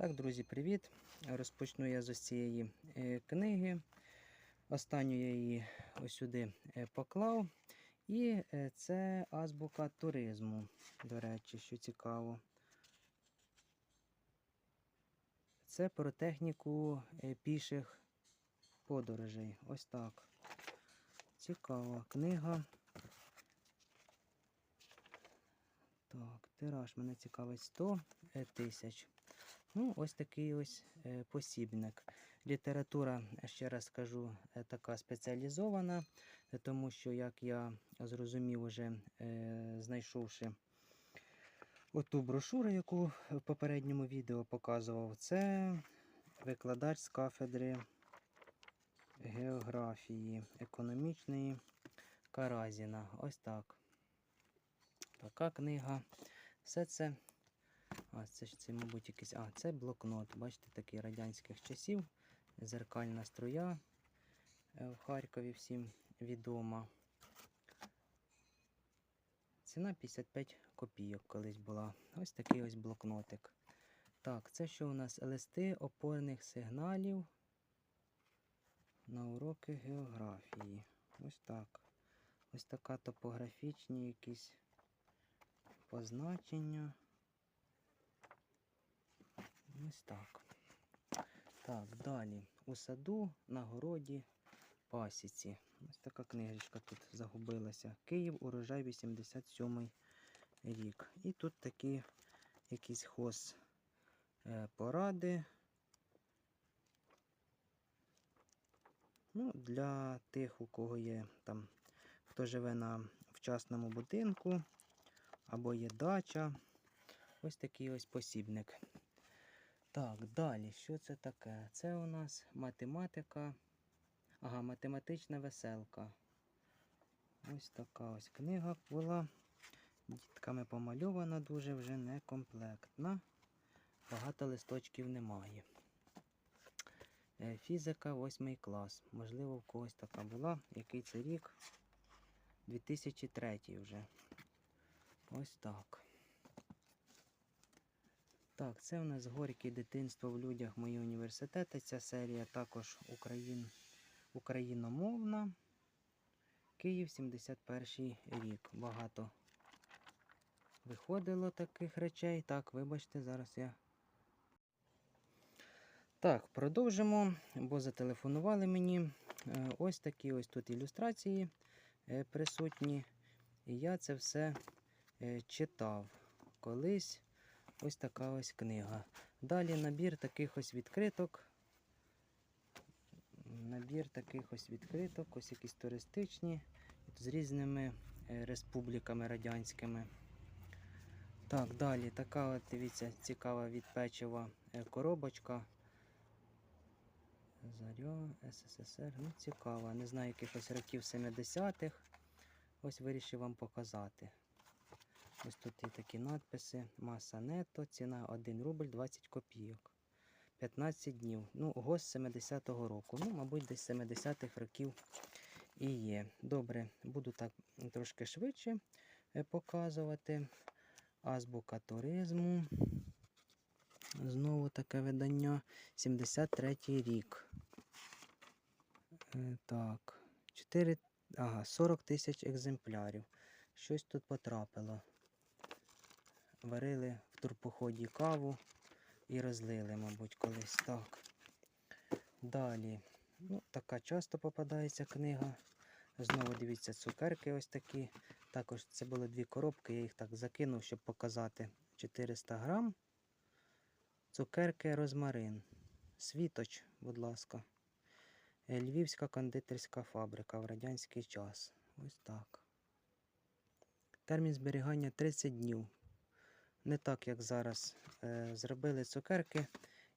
Так, друзі, привіт! Розпочну я з ось цієї е, книги. Останню я її ось сюди е, поклав. І е, це азбука туризму, до речі, що цікаво. Це про техніку піших подорожей. Ось так. Цікава книга. Так, тираж мене цікавить 100 е, тисяч. Ну, ось такий ось е, посібник. Література, ще раз скажу, е, така спеціалізована, тому що, як я зрозумів, уже е, знайшовши оту брошуру, яку в попередньому відео показував, це викладач з кафедри географії економічної Каразіна. Ось так. Така книга. Все це. А, це ж це, мабуть, якийсь. А, це блокнот. Бачите, такий радянських часів. Зеркальна струя е, в Харкові всім відома. Ціна 55 копійок колись була. Ось такий ось блокнотик. Так, це що у нас листи опорних сигналів на уроки географії. Ось так. Ось така топографічні якісь позначення. Ось так. Так, далі. У саду, на городі, пасіці. Ось така книжечка тут загубилася. Київ, урожай 87 рік. І тут такі якісь хоз е, поради. Ну, для тих, у кого є там, хто живе на вчасному будинку, або є дача. Ось такий ось посібник. Так, далі, що це таке? Це у нас математика. Ага, математична веселка. Ось така ось книга була. Дітками помальована, дуже вже некомплектна. Багато листочків немає. Е, Фізика 8 клас. Можливо, в когось така була. Який це рік? 2003 вже. Ось так. Так, це у нас горьке дитинство в людях мої університети. Ця серія також Україн... україномовна. Київ 71 рік. Багато виходило таких речей. Так, вибачте, зараз я. Так, продовжимо, бо зателефонували мені. Е, Ось такі ось тут ілюстрації е, присутні. І я це все е, читав колись. Ось така ось книга. Далі набір таких ось відкриток. Набір таких ось відкриток, ось якісь туристичні, з різними е, республіками радянськими. Так, далі така от, дивіться, цікава від печива е, коробочка. Заря, СССР. Ну, цікава. Не знаю, якихось років 70-х. Ось вирішив вам показати. Ось тут є такі надписи. Маса нето, ціна 1 рубль 20 копійок. 15 днів. Ну, ГОС 70-го року. Ну, мабуть, десь 70-х років і є. Добре, буду так трошки швидше е, показувати. Азбука туризму. Знову таке видання. 73-й рік. Е, Так, 4, ага, 40 тисяч екземплярів. Щось тут потрапило. Варили в турпоході каву і розлили, мабуть, колись так. Далі. Ну, така часто попадається книга. Знову дивіться, цукерки ось такі. Також це були дві коробки, я їх так закинув, щоб показати 400 грам. Цукерки розмарин. Світоч, будь ласка. Е, Львівська кондитерська фабрика в радянський час. Ось так. Термін зберігання 30 днів. Не так, як зараз. Е, зробили цукерки,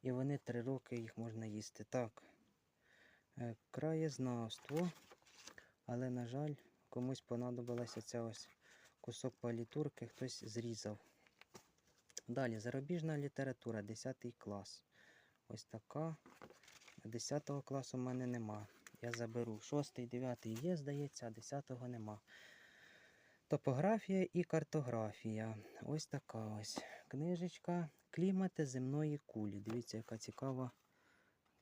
і вони 3 роки їх можна їсти. Так. Е, краєзнавство. Але, на жаль, комусь понадобилася ця ось кусок палітурки, хтось зрізав. Далі, зарубіжна література, 10 клас. Ось така. 10 класу в мене нема. Я заберу. 6, 9 є, здається, а 10 нема. Топографія і картографія. Ось така ось книжечка Клімати земної кулі. Дивіться, яка цікава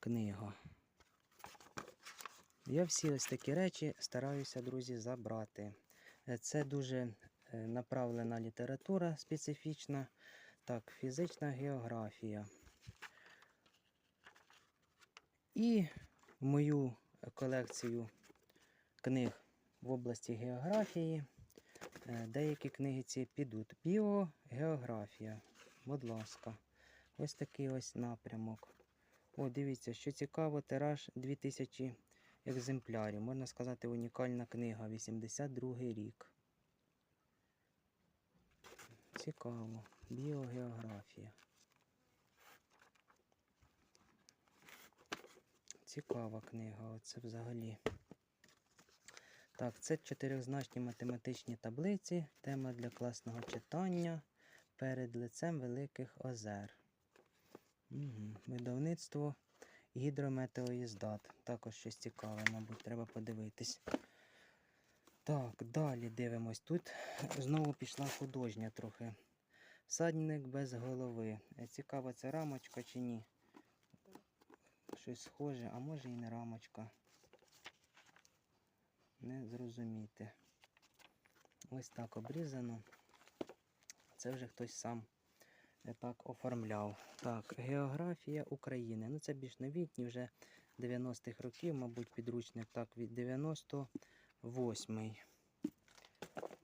книга. Я всі ось такі речі стараюся, друзі, забрати. Е, Це дуже е, направлена література специфічна. Так, фізична географія. І мою колекцію книг в області географії. Е, Деякі книги ці підуть. Біогеографія. Будь ласка. Ось такий ось напрямок. О, дивіться, що цікаво, тираж 2000 екземплярів. Можна сказати, унікальна книга, 82 рік. Цікаво. Біогеографія. Цікава книга, оце взагалі. Так, це чотирьохзначні математичні таблиці. Тема для класного читання перед лицем Великих Озер. Видавництво гідрометеоїздат. Також щось цікаве, мабуть, треба подивитись. Так, далі дивимось. Тут знову пішла художня трохи. Садник без голови. Е, Цікаво, це рамочка чи ні? Щось схоже, а може і не рамочка. Не зрозуміти. Ось так обрізано. Це вже хтось сам е, так оформляв. Так, географія України. Ну це більш новітній, вже 90-х років, мабуть, підручник так від 98-й.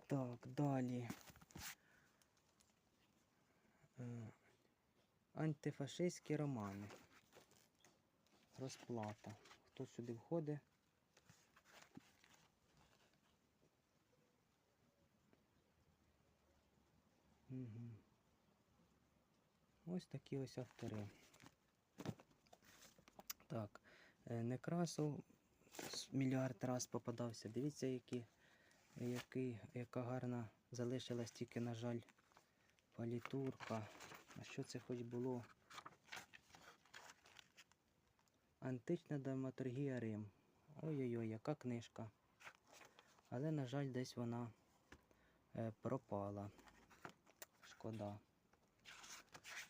Так, далі. Е, Антифашистські романи. Розплата. Хто сюди входить? Ось такі ось автори. Так, е, Некрасов мільярд раз попадався. Дивіться, які, який, яка гарна залишилась тільки, на жаль, палітурка. А що це хоч було? Антична драматургія Рим. Ой-ой-ой, яка книжка. Але, на жаль, десь вона е, пропала. Шкода.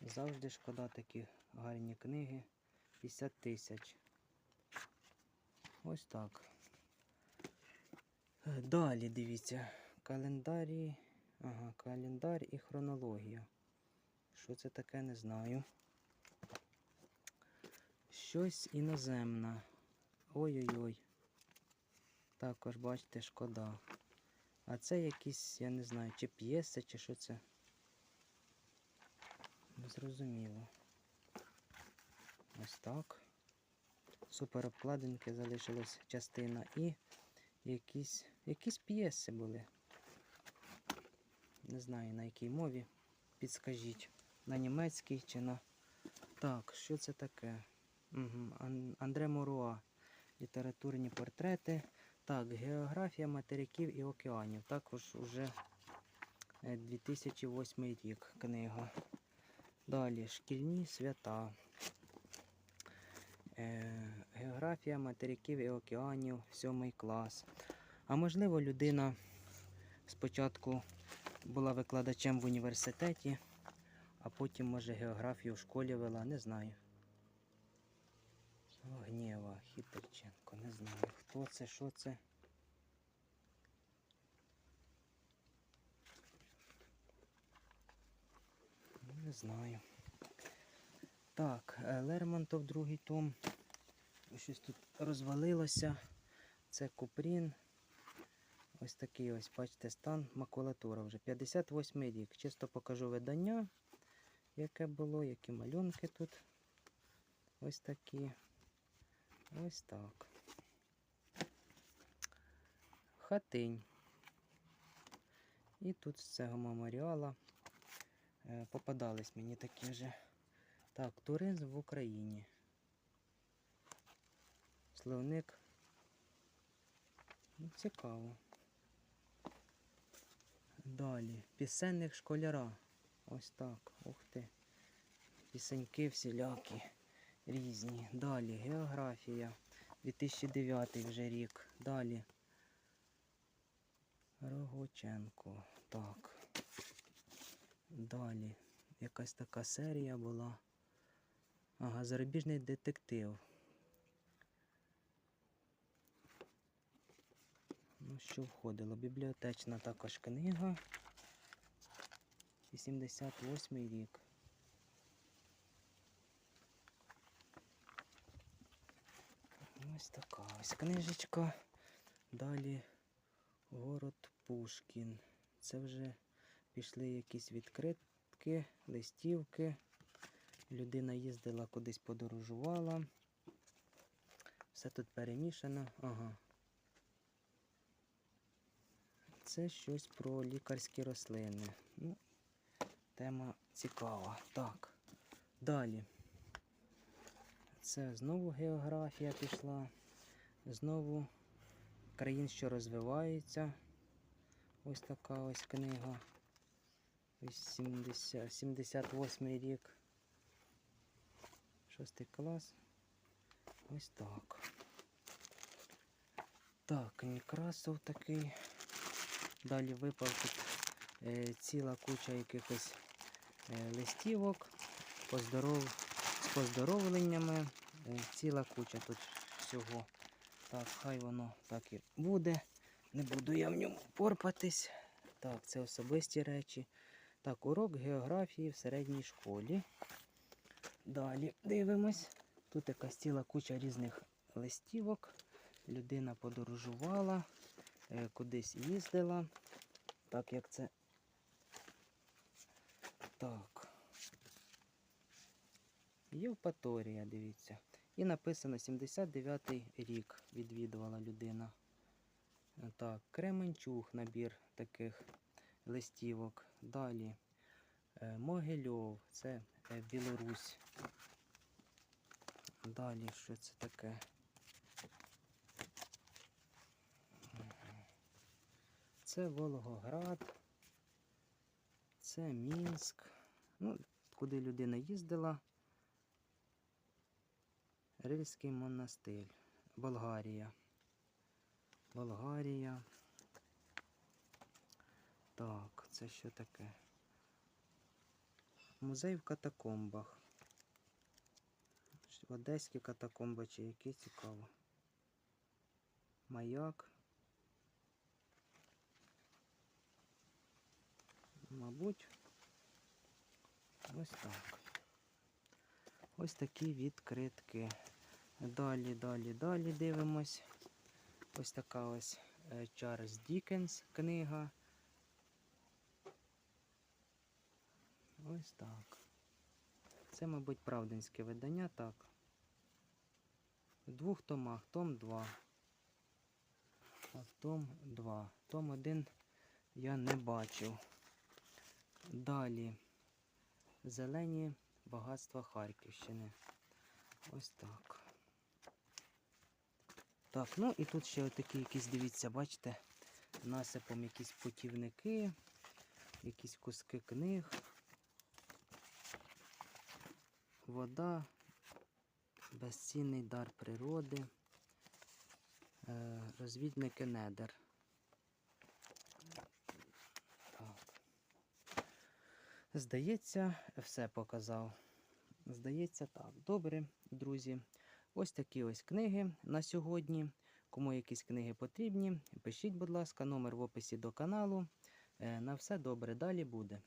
Завжди шкода такі гарні книги. 50 тисяч. Ось так. Далі дивіться. Календарі. Ага, календар і хронологія. Що це таке, не знаю. Щось іноземне. Ой-ой-ой. Також, бачите, шкода. А це якісь, я не знаю, чи п'єси, чи що це. Зрозуміло. Ось так. Супер обкладинки залишилась частина і якісь, якісь п'єси були. Не знаю на якій мові. Підскажіть. На німецькій чи на. Так, що це таке? Угу. Андре Моруа. Літературні портрети. Так, географія материків і океанів. Також уже е, 2008 рік книга. Далі шкільні свята. Е, географія материків і океанів, сьомий клас. А можливо, людина спочатку була викладачем в університеті, а потім, може, географію в школі вела, не знаю. Гнєва, Хітерченко, не знаю, хто це, що це. Не знаю. Так, е, Лермонтов другий том. Щось тут розвалилося. Це Купрін. Ось такий ось, бачите, стан макулатура вже. 58 рік. Чисто покажу видання, яке було, які малюнки тут. Ось такі. Ось так. Хатинь. І тут з цього меморіала попадались мені такі вже. Так, туризм в Україні. Словник. Ну, цікаво. Далі. Пісенник школяра. Ось так. Ух ти. Пісеньки всілякі. Різні. Далі. Географія. 2009 вже рік. Далі. Рогоченко. Так. Далі. якась така серія була. Ага, зарубіжний детектив. Ну, що входило? Бібліотечна також книга. 88 рік. Ось така ось книжечка. Далі город Пушкін. Це вже пішли якісь відкритки, листівки. Людина їздила кудись подорожувала. Все тут перемішано. Ага. Це щось про лікарські рослини. Ну, тема цікава. Так. Далі. Це знову географія пішла. Знову країн, що розвиваються. Ось така ось книга. Ось 70, 78 рік. Шостий клас. Ось так. Так, Некрасов такий. Далі випав тут е, ціла куча якихось е, листівок, поздоров... з поздоровленнями. Е, ціла куча тут всього. Так, хай воно так і буде. Не буду я в ньому порпатись. Так, це особисті речі. Так, урок географії в середній школі. Далі дивимось. Тут якась ціла куча різних листівок. Людина подорожувала, е, кудись їздила. Так як це. Так. Євпаторія, дивіться. І написано 79-й рік відвідувала людина. Так, Кременчуг набір таких листівок. Далі е, Могильов, це е, Білорусь. Далі що це таке? Це Волгоград, це Мінськ. Ну, куди людина їздила. Рильський монастир. Болгарія. Болгарія. Так, це що таке? Музей в катакомбах. Одеські катакомби чи які цікаво. Маяк. Мабуть, ось так. Ось такі відкритки. Далі, далі, далі дивимось. Ось така ось е, Чарльз Дікенс книга. Ось так. Це, мабуть, правдинське видання, так. В двох томах, том 2. А том 2. Том 1 я не бачив. Далі. Зелені багатства Харківщини. Ось так. Так, ну і тут ще отакі якісь, дивіться, бачите, насипом якісь путівники, якісь куски книг. Вода, безцінний дар природи, е, розвідники недер. Здається, все показав. Здається, так. Добре, друзі. Ось такі ось книги на сьогодні. Кому якісь книги потрібні, пишіть, будь ласка, номер в описі до каналу. Е, На все добре, далі буде.